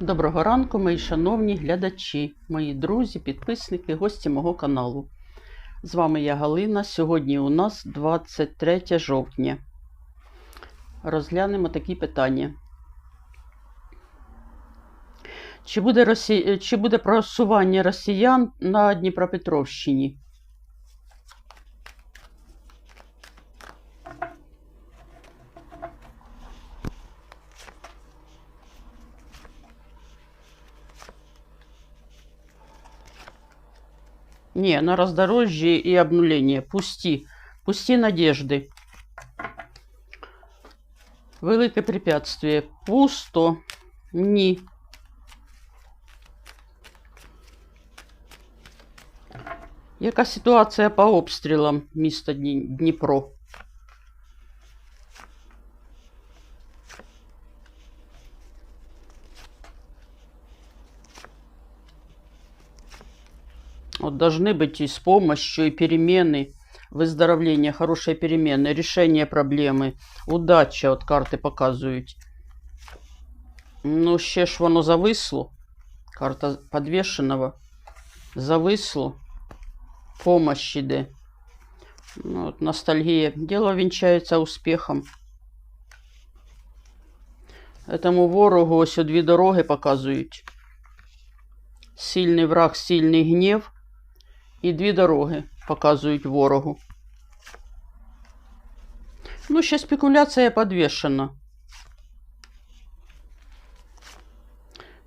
Доброго ранку, мої шановні глядачі, мої друзі, підписники, гості мого каналу. З вами я Галина. Сьогодні у нас 23 жовтня. Розглянемо такі питання. Чи буде, Росі... Чи буде просування росіян на Дніпропетровщині? Не, на раздорожье и обнуление. Пусти. Пусти надежды. Велике препятствие. Пусто. Ні. Яка ситуація по обстрілам міста Дні- Дніпро? Вот должны быть и с помощью, и перемены, выздоровление, хорошие перемены, решение проблеми, удача, от карти показують. Ну, ще ж воно зависло. Карта подвешеного. Зависло. Помощь іде. Ну, от ностальгія. Дело вінчається успіхом. Этому ворогу ось о дві дороги показують. Сильний враг, сильний гнів. І дві дороги показують ворогу. Ну, ще спекуляція подвішена.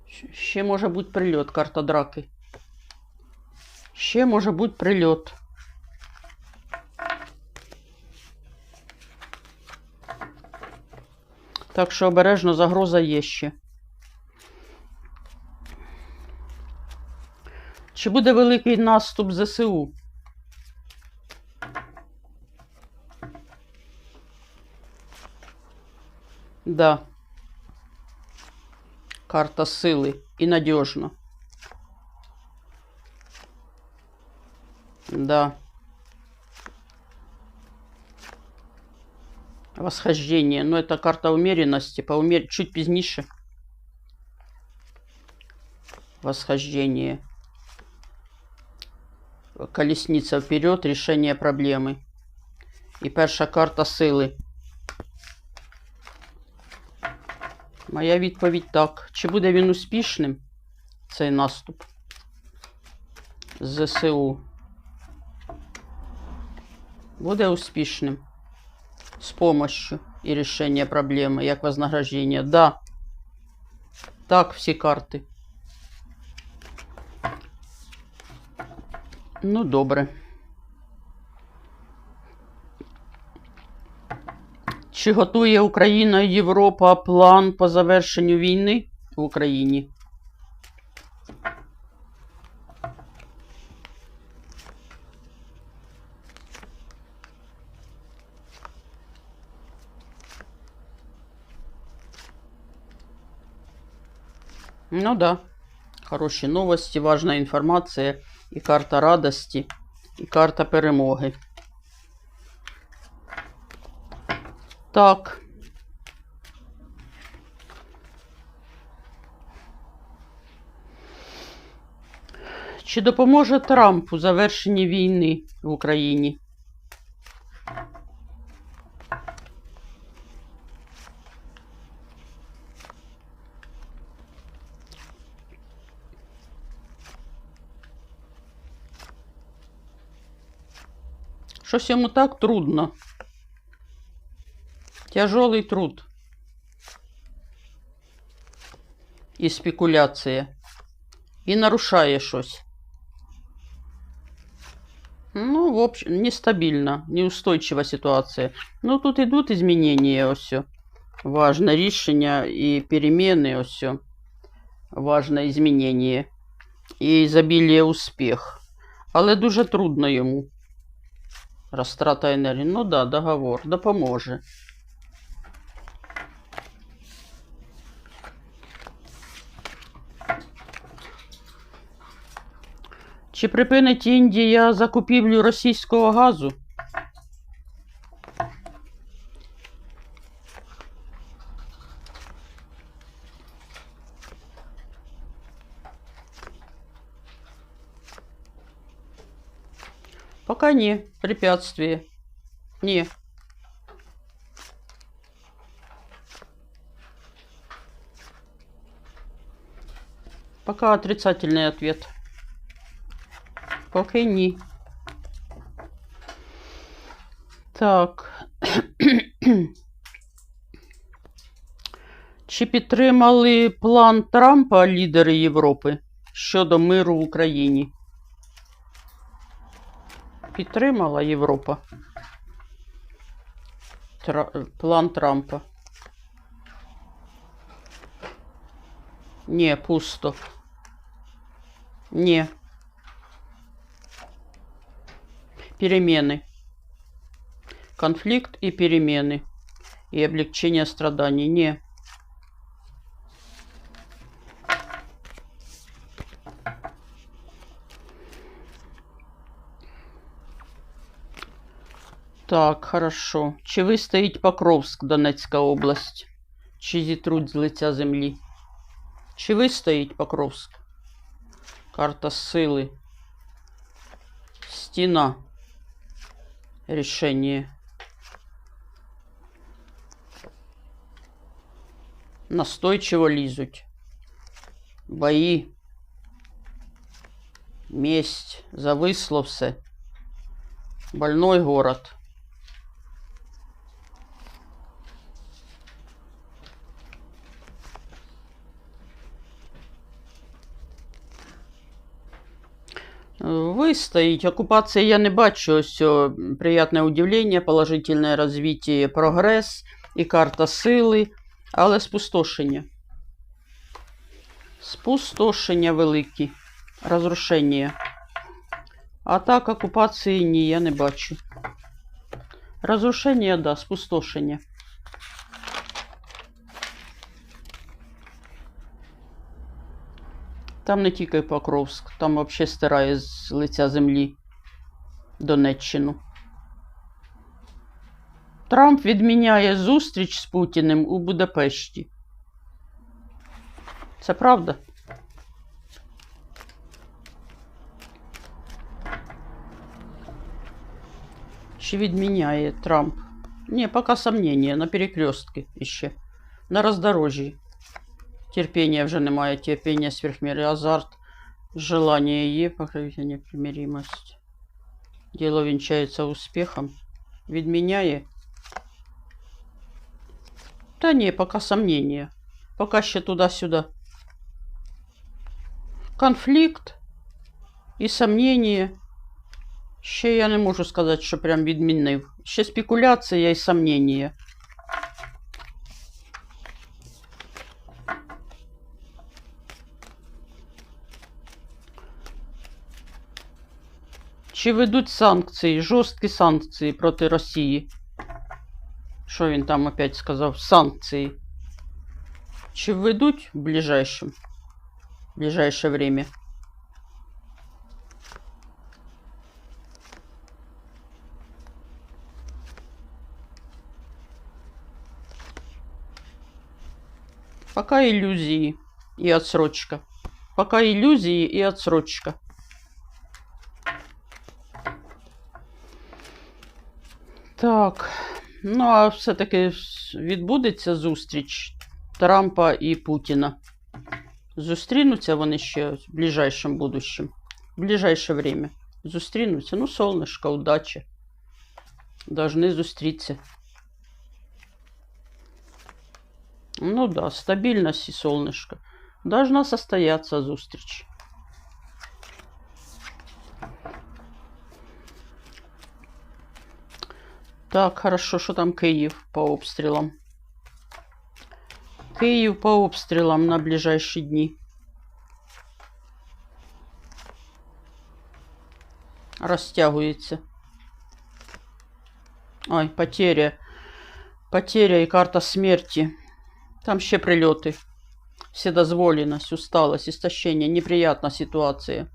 Щ- Ще може бути прильот, карта драки. Ще може бути прильот. Так що обережно загроза є ще. Чи буде великий наступ ЗСУ? Да. Карта сили і надежно. Да. Восхождение. Но это карта умеренности. По умер... Чуть пізніше. Восхождение. Колесниця вперед, рішення проблеми. І перша карта сили. Моя відповідь так. Чи буде він успішним, цей наступ? ЗСУ. Буде успішним. З помощью і рішення проблеми, як вознаграждення. Да. Так, всі карти. Ну, добре. Чи готує Україна і Європа план по завершенню війни в Україні? Ну да. Хороші новості, важна інформація, і карта радості, і карта перемоги. Так. Чи допоможе Трамп у завершенні війни в Україні? Щось йому так трудно. Тяжелый труд. І спекуляція. І нарушає щось. Ну, в общем, нестабильно, неустойчива ситуація. Ну, тут ідуть змінення, ось. всё. Важне рішення і переміни, ось. всё. Важне змінення. І ізобілія успіх. Але дуже трудно йому. Розтрата енергії. Ну да, договор допоможе. Чи припинить Індія закупівлю російського газу? Пока не. Препятствие. Не. Пока отрицательный ответ. Поки ні. Так. Чи підтримали план Трампа лідери Європи щодо миру в Україні? Підтримала Європа. Тра... План Трампа. Не, пусто. Не. Перемены. Конфликт и перемены. И облегчение страданий. Не. Так, хорошо. Чи вистоїть Покровськ, Донецька область? Чи зітруть з лиця землі? Чи вистоїть Покровськ? Карта сили. Стіна. Рішення. Настойчиво лізуть. Бої. Месть. Зависло все. Больной город. Выстоять. Оккупации я не бачу. Все приятное удивление, положительное развитие, прогрес і карта сили, але спустошення. Спустошення великі. Розрушення. А так окупації ні, я не бачу. Розрушення, да, спустошення. Там не тільки Покровськ, там взагалі стирає з лиця землі Донеччину. Трамп відміняє зустріч з Путіним у Будапешті. Це правда? Чи відміняє Трамп? Не, пока сомнения, на перекрестке іще. На роздорожжі. Терпения вже немає, терпения сверхміри, азарт, желание є, покровительная непримиримость. Дело венчается успехом. Відміняє? Та ні, пока сомнения. Пока ще туди-сюди. Конфлікт і сомнення. Ще я не можу сказати, що прям відмінив. Ще спекуляція і сомнення. Чи ведуть санкції, жорсткі санкції проти Росії? Що він там опять сказав? Санкції. Чи введуть в ближайшем, в ближайшее время? Пока иллюзии и отсрочка. Пока иллюзии и отсрочка. Так, ну а все-таки відбудеться зустріч Трампа і Путіна. Зустрінуться вони ще в ближайшем будущем. В ближайше время. Зустрінуться. Ну, солнышко, удачи. Должны зустріться. Ну да, стабильность и солнышко. Должна состояться зустріч. Так, хорошо, що там Київ по обстрілам. Київ по обстрілам на ближайші дні. Розтягується. Ой, потеря. Потеря і карта смерті. Там ще прильоти. Вседозволенность, усталость, истощение, неприятна ситуація.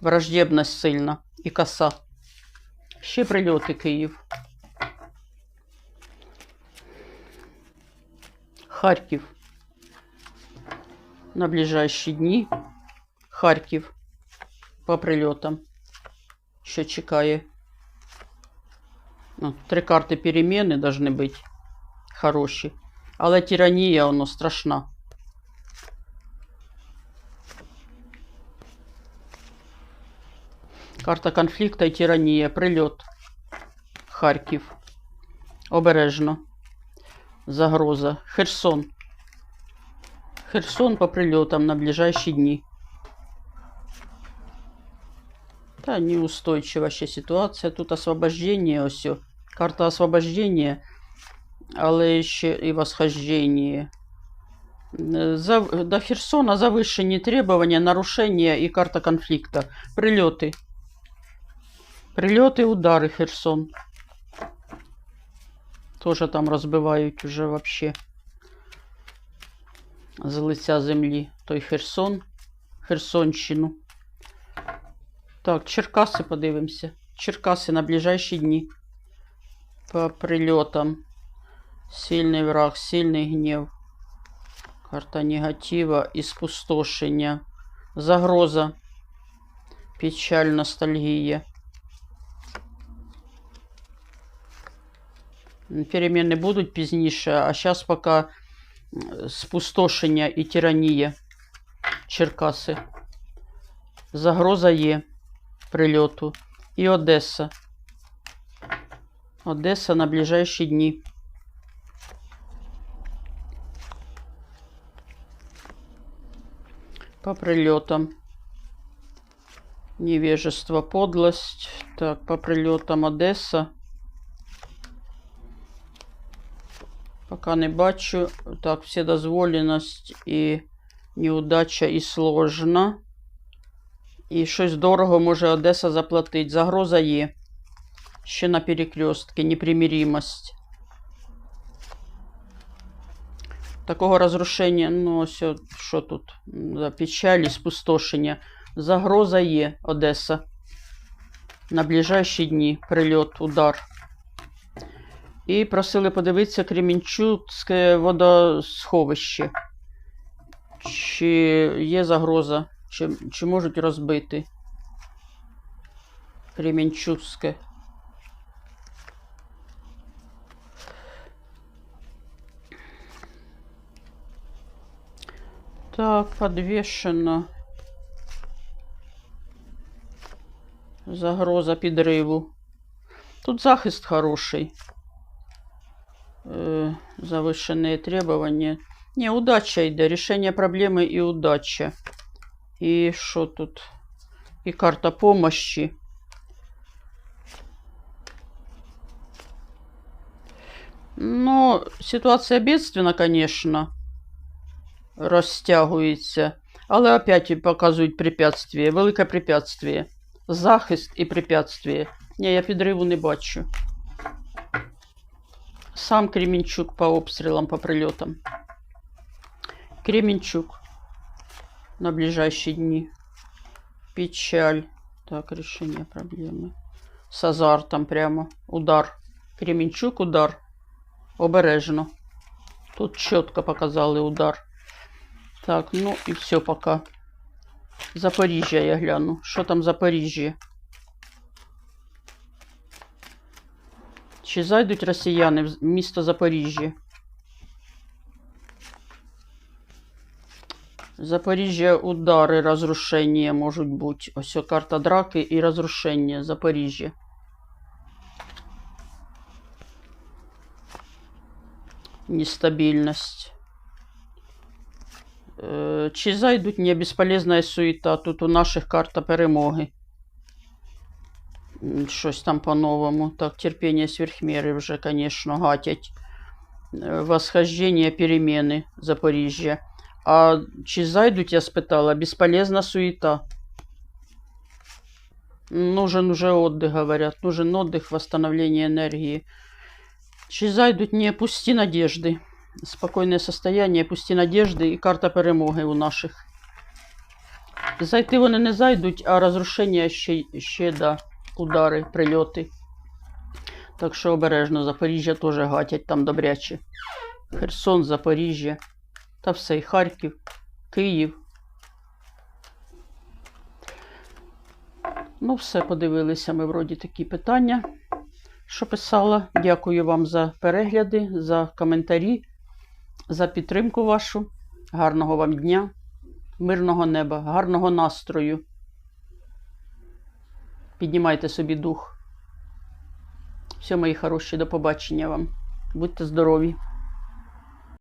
Враждебность сильна і коса. Ще прильоти Київ. Харків. На ближайші дні. Харків по прильотам. що чекає. Ну, три карти переміни должны бути хороші. Але тиранія, воно страшна. Карта конфлікта і тиранія. Прильот. Харків. Обережно. Загроза. Херсон. Херсон по прильотам на ближайші дні. Та неустойчива ще ситуація. Тут освобождення ось. о. Карта освобождення, але ще і восхождення. Е, За, до Херсона завищені требования, нарушення і карта конфлікта. Прильоти. Прильоти, удари Херсон. Тоже там розбивають уже вообще з лиця землі. Той Херсон, Херсонщину. Так, Черкаси подивимося. Черкаси на ближайші дні. По прильотам. Сильний враг, сильний гнів. Карта негатива і спустошення. Загроза. Печаль, ностальгія. Переміни будуть пізніше, а зараз поки спустошення і тиранія. Черкаси. Загроза є прильоту. І Одеса. Одеса на ближайші дні. По прилетам. Невежество, подлость. Так, по прилетам Одеса. Пока не бачу. Так, вседозволеність і неудача і сложно. І щось дорого може Одеса заплатить. Загроза є. Ще на перекрестке. Непримиримость. Такого розрушення, ну, ось, що тут? За печалі, спустошення. Загроза є Одеса. На ближайші дні прильот, удар. І просили подивитися Кремінчуцьке водосховище. Чи є загроза, чи, чи можуть розбити Кремінчуцьке. Так, подвешено. Загроза підриву. Тут захист хороший. Э, завышенные требования. Не, удача йде. Решение проблемы и удача. И что тут? И карта помощи. Ну, ситуація бедственна, конечно, розтягується. Але опять показують препятствие, велике препятствие. Захист і препятствие. Ні, я підриву не бачу. Сам Кременчук по обстрілам, по прильотам. Кременчук на ближайшие дни. Печаль. Так, решение проблемы. С азартом прямо. Удар. Кременчук, удар. Обережно. Тут чітко показали удар. Так, ну і все пока. Запоріжжя я гляну. Що там Запоріжжя? Чи зайдуть росіяни в місто Запоріжжя? Запоріжжя удари, розрушення можуть бути. Ось карта драки і розрушення Запоріжжя. Нестабільність. Е, Чи зайдуть не безполезна суета? Тут у наших карта перемоги М, Щось там по-новому. Так, терпіння сверхміри вже, конечно, гатять. Е, Восхождення переміни Запоріжжя. А чи зайдуть, я спитала, бесполезна суета. Нужен уже отдых, говорят. Нужен отдых, восстановление энергии. Чи зайдуть, не пусти надежды. Спокойное состояние, пусти надежды і карта перемоги у наших. Зайти вони не зайдуть, а розрушення ще, ще да, удари, прильоти. Так що обережно Запоріжжя теж гатять там добряче. Херсон, Запоріжжя та все, і Харків, Київ. Ну, все, подивилися ми вроді такі питання, що писала. Дякую вам за перегляди, за коментарі, за підтримку вашу. Гарного вам дня, мирного неба, гарного настрою. Піднімайте собі дух. Все, мої хороші, до побачення вам. Будьте здорові!